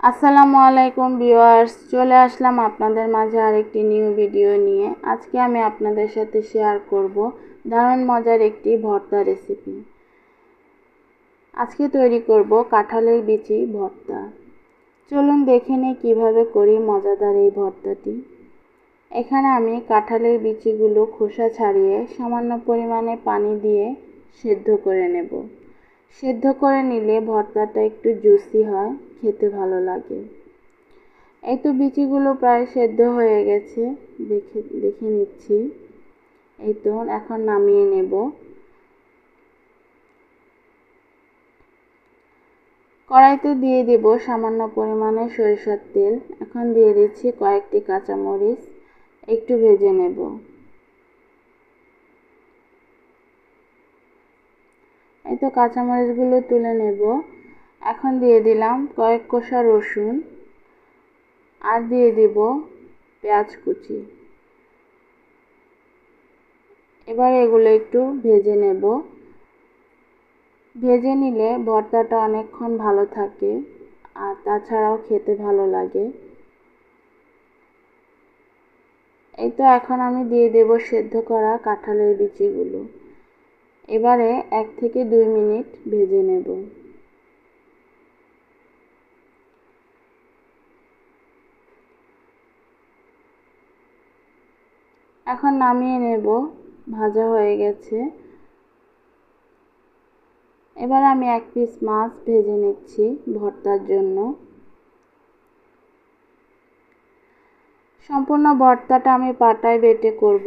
আসসালামু আলাইকুম ভিউয়ার্স, চলে আসলাম আপনাদের মাঝে আরেকটি নিউ ভিডিও নিয়ে। আজকে আমি আপনাদের সাথে শেয়ার করব দারুণ মজার একটি ভর্তা রেসিপি। আজকে তৈরি করব কাঁঠালের বিচি ভর্তা। চলুন দেখে নিই কীভাবে করি মজাদার এই ভর্তাটি। এখানে আমি কাঁঠালের বিচিগুলো খোসা ছাড়িয়ে সামান্য পরিমাণে পানি দিয়ে সেদ্ধ করে নেব। সেদ্ধ করে নিলে ভর্তাটা একটু জুসি হয়, খেতে ভালো লাগে। এই তো বিচিগুলো প্রায় সেদ্ধ হয়ে গেছে, দেখে দেখে নিচ্ছি। এই তো এখন নামিয়ে নেব। কড়াইতে দিয়ে দেব সামান্য পরিমাণে সরিষার তেল। এখন দিয়ে দিচ্ছি কয়েকটি কাঁচামরিচ, একটু ভেজে নেব। এই তো কাঁচামরিচগুলো তুলে নেব। এখন দিয়ে দিলাম কয়েক কোষা রসুন আর দিয়ে দিব পেঁয়াজ কুচি। এবার এগুলো একটু ভেজে নেব। ভেজে নিলে ভর্তাটা অনেকক্ষণ ভালো থাকে আর তাছাড়াও খেতে ভালো লাগে। এই তো এখন আমি দিয়ে দেব সেদ্ধ করা কাঁঠালের বিচিগুলো। এবারে এক থেকে দুই মিনিট ভেজে নেব। এখন নামিয়ে নেব, ভাজা হয়ে গেছে। এবার আমি এক পিস মাছ ভেজে নিচ্ছি ভর্তার জন্য। সম্পূর্ণ ভর্তাটা আমি পাটায় বেটে করব।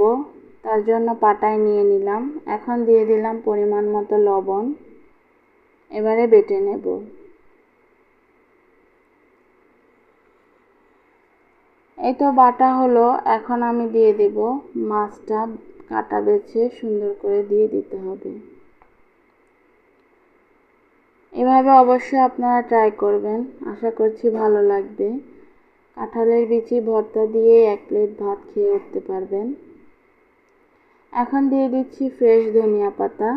তার জন্য পাটায় নিয়ে নিলাম। এখন দিয়ে দিলাম পরিমাণ মতো লবণ। এবারে বেটে নেব। এই তো বাটা হলো, এখন আমি দিয়ে দেব মাছটা কাটা বেছে সুন্দর করে দিয়ে দিতে হবে। এভাবে অবশ্যই আপনারা ট্রাই করবেন। আশা করছি ভালো লাগবে। কাঁঠালের বিচি ভর্তা দিয়ে এক প্লেট ভাত খেয়ে উঠতে পারবেন। এখন দিয়ে দিচ্ছি ফ্রেশ ধনিয়া পাতা।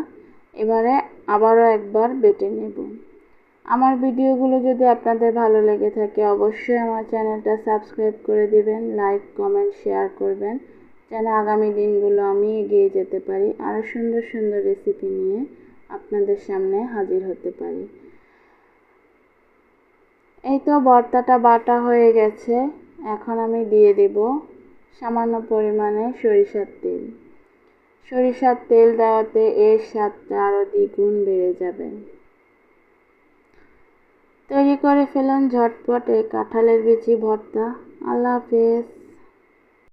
এবারে আবারও একবার বেটে নেব। আমার ভিডিওগুলো যদি আপনাদের ভালো লেগে থাকে, অবশ্যই আমার চ্যানেলটা সাবস্ক্রাইব করে দিবেন, লাইক, কমেন্ট, শেয়ার করবেন, যেন আগামী দিনগুলো আমি এগিয়ে যেতে পারি, আরও সুন্দর সুন্দর রেসিপি নিয়ে আপনাদের সামনে হাজির হতে পারি। এই তো ভর্তাটা বাটা হয়ে গেছে। এখন আমি দিয়ে দেব সামান্য পরিমাণে সরিষার তেল। সরিষার তেল দেওয়াতে এর স্বাদটা আরও দ্বিগুণ বেড়ে যাবে। তৈরি করে ফেলুন ঝটপটে কাঁঠালের বিচি ভর্তা। আল্লাহ হাফেজ।